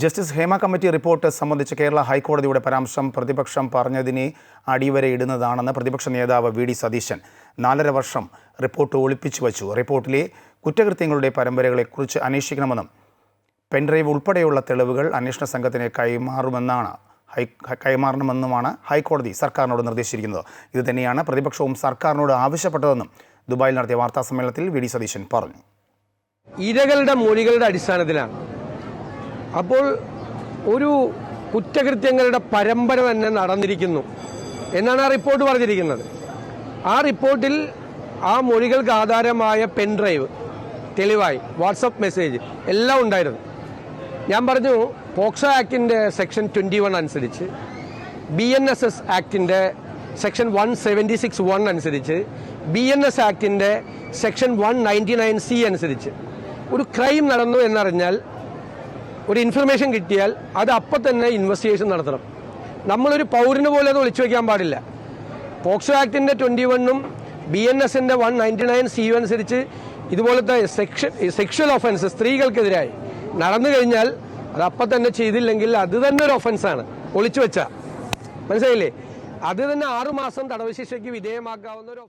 Justice Hema committee report സംബന്ധിച്ച് കേരള ഹൈക്കോടതിയുടെ പരാമർശം പ്രതിപക്ഷം പറഞ്ഞതിനെ അടിവരയിടുന്നതാണെന്ന് പ്രതിപക്ഷ നേതാവ് വി ഡി സതീശൻ. നാലര വർഷം റിപ്പോർട്ട് ഒളിപ്പിച്ചു വച്ചു. റിപ്പോർട്ടിലെ കുറ്റകൃത്യങ്ങളുടെ പരമ്പരകളെക്കുറിച്ച് അന്വേഷിക്കണമെന്നും പെൻഡ്രൈവ് ഉൾപ്പെടെയുള്ള തെളിവുകൾ അന്വേഷണ സംഘത്തിന് കൈമാറുമെന്നാണ് ഹൈ കൈമാറണമെന്നുമാണ് ഹൈക്കോടതി സർക്കാരിനോട് നിർദ്ദേശിച്ചിരിക്കുന്നത്. ഇത് തന്നെയാണ് പ്രതിപക്ഷവും സർക്കാരിനോട് ആവശ്യപ്പെട്ടതെന്നും ദുബായിൽ നടത്തിയ വാർത്താ സമ്മേളനത്തിൽ വി ഡി സതീശൻ പറഞ്ഞു. ഇരകളുടെ മൊഴികളുടെ അടിസ്ഥാനത്തിലാണ് അപ്പോൾ ഒരു കുറ്റകൃത്യങ്ങളുടെ പരമ്പര തന്നെ നടന്നിരിക്കുന്നു എന്നാണ് ആ റിപ്പോർട്ട് പറഞ്ഞിരിക്കുന്നത്. ആ റിപ്പോർട്ടിൽ ആ മൊഴികൾക്ക് ആധാരമായ പെൻ ഡ്രൈവ് തെളിവായി വാട്സപ്പ് മെസ്സേജ് എല്ലാം ഉണ്ടായിരുന്നു. ഞാൻ പറഞ്ഞു പോക്സോ ആക്ടിന്റെ സെക്ഷൻ ട്വന്റി വൺ അനുസരിച്ച് B N S S ആക്ടിന്റെ section one seventy six one അനുസരിച്ച് B N S ആക്ടിന്റെ section one ninety nine C അനുസരിച്ച് ഒരു ക്രൈം നടന്നു എന്നറിഞ്ഞാൽ ഒരു ഇൻഫർമേഷൻ കിട്ടിയാൽ അത് അപ്പം തന്നെ ഇൻവെസ്റ്റിഗേഷൻ നടത്തണം. നമ്മളൊരു പൗരന് പോലെ അത് ഒളിച്ചു വയ്ക്കാൻ പാടില്ല. പോക്സോ ആക്ടിന്റെ ട്വന്റി വണ്ണും ബി എൻ എസിന്റെ one ninety nine C U അനുസരിച്ച് ഇതുപോലത്തെ സെക്ഷൻ സെക്ഷൽ ഒഫൻസ് സ്ത്രീകൾക്കെതിരായി നടന്നു കഴിഞ്ഞാൽ അത് അപ്പം തന്നെ ചെയ്തില്ലെങ്കിൽ അത് തന്നെ ഒരു ഒഫൻസാണ് ഒളിച്ചു വെച്ച. മനസ്സിലായില്ലേ? അത് തന്നെ ആറുമാസം തടവ് ശിക്ഷയ്ക്ക് വിധേയമാക്കാവുന്ന ഒരു